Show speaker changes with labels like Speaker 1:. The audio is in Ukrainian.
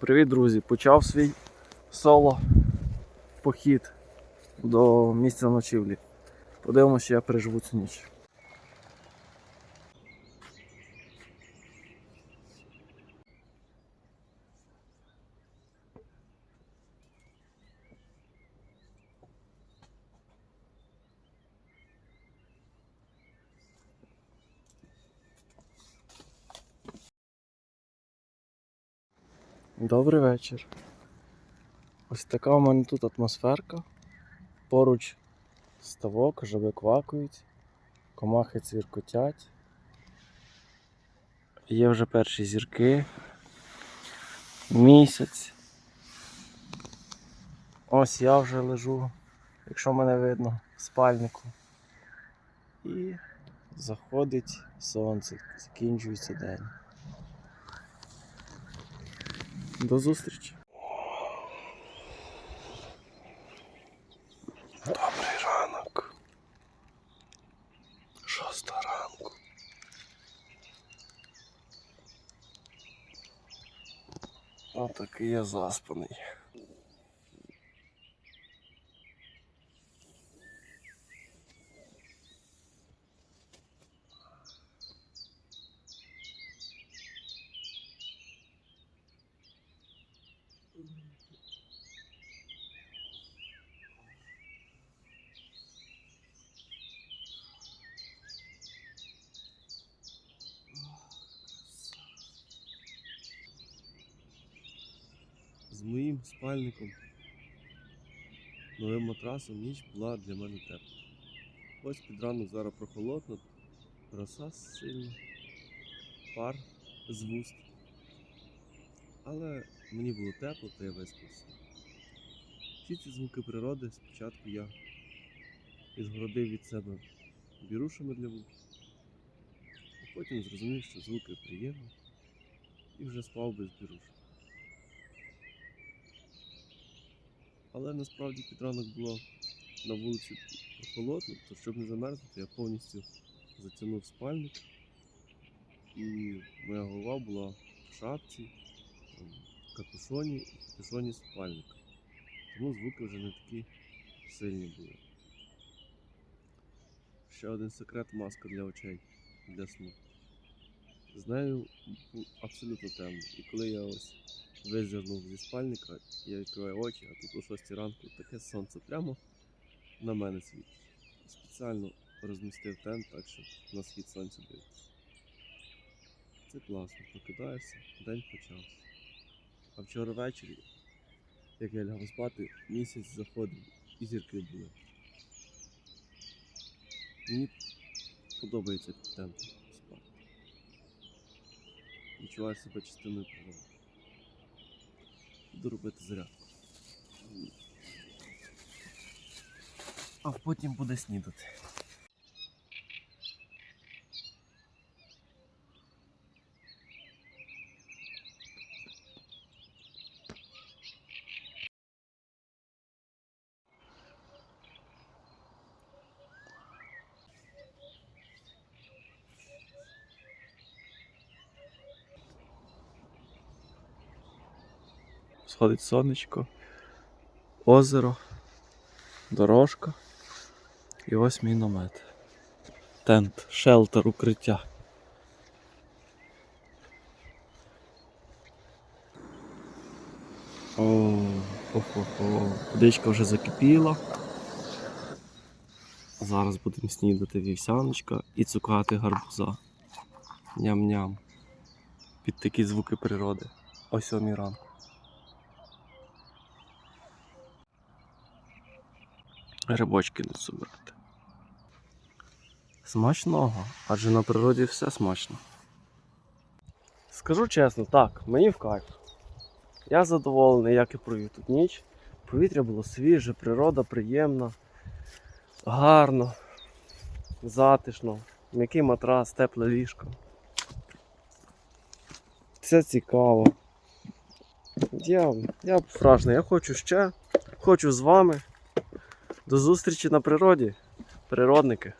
Speaker 1: Привіт, друзі! Почав свій соло похід до місця ночівлі. Подивимося, я переживу цю ніч. Добрий вечір. Ось така у мене тут атмосферка. Поруч ставок, жаби квакають, комахи цвіркотять. Є вже перші зірки. Місяць. Ось я вже лежу, якщо мене видно, в спальнику. І заходить сонце, закінчується день. До зустрічі. Добрий ранок. Шоста ранку. Отакий я заспаний.
Speaker 2: З моїм спальником, новим матрасом ніч була для мене тепла. Ось під ранок зараз прохолодно, роса сильна, пар з вуст. Але мені було тепло, то я виспався. Всі ці звуки природи спочатку я ізгородив від себе бірушами для вух, а потім зрозумів, що звуки приємні і вже спав без бірушок. Але насправді під ранок було на вулиці холодно, то щоб не замерзнути, я повністю затягнув спальник. І моя голова була в шапці, в капюшоні і в капюшоні спальника. Тому звуки вже не такі сильні були. Ще один секрет маска для очей для сну. З нею абсолютно темно. І коли я ось визирнув зі спальника, я відкриваю очі, а тут о 6 ранку таке сонце прямо на мене світить. Спеціально розмістив тент так, щоб на схід сонця дивитися. Це класно, прокидаєшся, день почався. А вчора ввечері, як я лягав спати, місяць заходив і зірки були. Мені подобається тентом спати. Відчуваєш себе частиною природи. Буду робити зарядку. А потім буде снідати.
Speaker 1: Сходить сонечко, озеро, дорожка. І ось мій намет. Тент, шелтер, укриття. О, хо-хо-хо. Водичка вже закипіла. Зараз будемо снідати вівсяночка і цукати гарбуза. Ням-ням. Під такі звуки природи. О сьомій ранку. Грибочки собирати. Смачного, адже на природі все смачно. Скажу чесно, так, мені в кайф. Я задоволений, як і провів тут ніч. Повітря було свіже, природа приємна, гарно, затишно, м'який матрас, тепле ліжко. Все цікаво. Я, я вражений, я хочу ще, хочу з вами. До зустрічі на природі, природники.